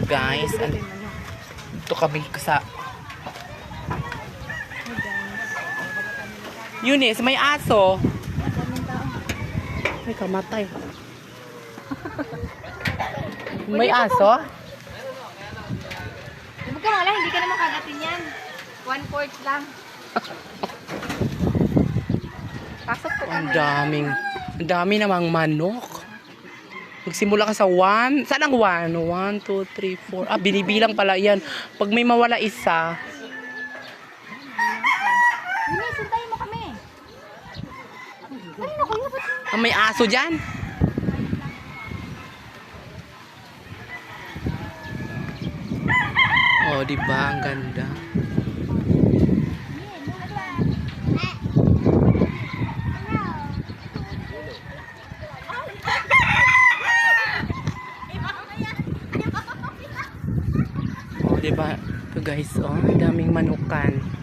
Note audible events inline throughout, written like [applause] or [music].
So guys, an- ito kami sa Eunice, may aso. Ay, kamatay. [laughs] may aso? Huwag ka wala, hindi ka naman kagatin yan. One fourth lang. [laughs] Pasok po Ang daming, ang dami namang manok. Magsimula ka sa 1. Saan ang 1? 1, 2, 3, 4. Ah, binibilang pala yan. Pag may mawala isa, Hindi, suntayin mo kami. Ay, naku, yun. ang may aso dyan. Oh, di ba? Ang ganda. Oh, di ba? Ito guys, oh, daming manukan. Mo.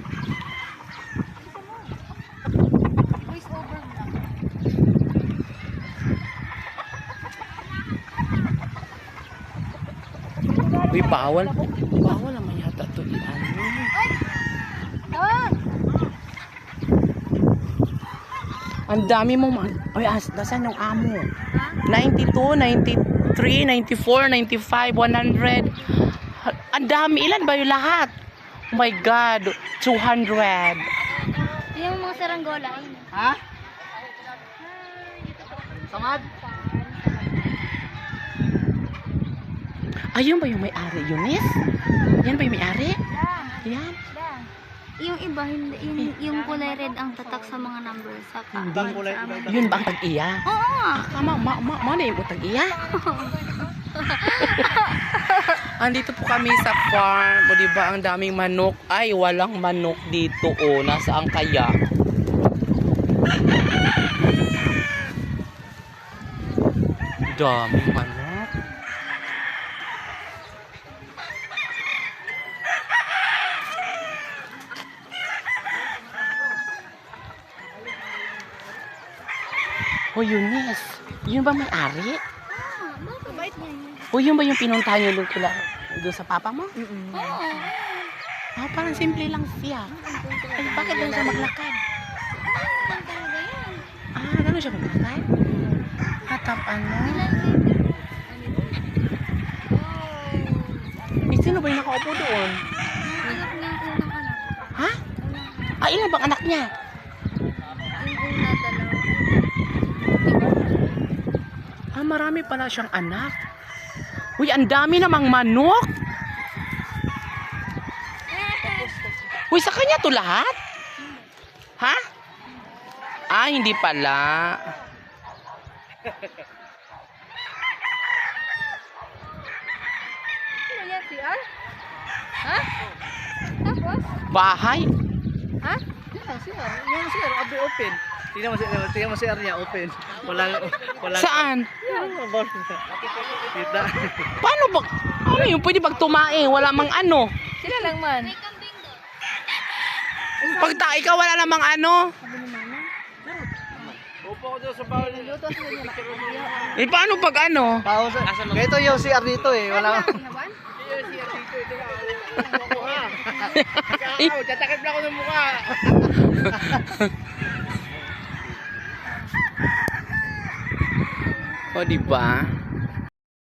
Uy, bawal. Bawal naman yata ito. Tawag! Ang dami mong man. Ay, as, nasaan yung amo? 92, 93, 94, 95, 100. Ha- Ang dami. Ilan ba yung lahat? Oh my God. 200. Yung mga saranggola. Ha? Samad? Ayun ba yung may-ari, Eunice? Yan ba yung may-ari? Yan. Yung iba, hindi, yung, yung kulay red ang tatak sa mga numbers. Sa ka. Hindi. Yun ba ang tag-iya? Oo nga. Ah, tama. Ma, ma, ma, na yung tag-iya? [laughs] Andito po kami sa farm. O diba, ang daming manok. Ay, walang manok dito. O, nasaan kaya? Daming manok. O, Eunice. Yun ba may-ari? Ah, bakit? Bait niya yun. O, yun ba yung pinuntahan niyo doon kila doon sa papa mo? Oo. Ah, parang simple lang siya. Ay, bakit doon siya maglakad? Ah, gano'n siya maglakad? Hatap ano? Eh, sino ba yung nakaupo doon? Ha? Ah, ilan bang anak niya? Yung una dalawa. Ah, marami pala siyang anak. Uy, ang dami namang manok. Uy, sa kanya to lahat? Ha? Ah, hindi pala. Ano yan, CR? Ha? Tapos? Bahay. Ha? Yan, sir. Yung sir, abi open. Tingnan mo sir, tingnan mo sir niya open. Walang walang Saan? Kita. Paano ba? Ano yung pwede bag tumae? Wala mang ano. Sila lang man. Pag ta, ikaw wala namang ano. Upo ko sa bawal. Eh, paano pag ano? Ito yung CR dito eh. Wala. Ikaw, [laughs] tatakip lang ako ng mukha. [laughs] O, di ba?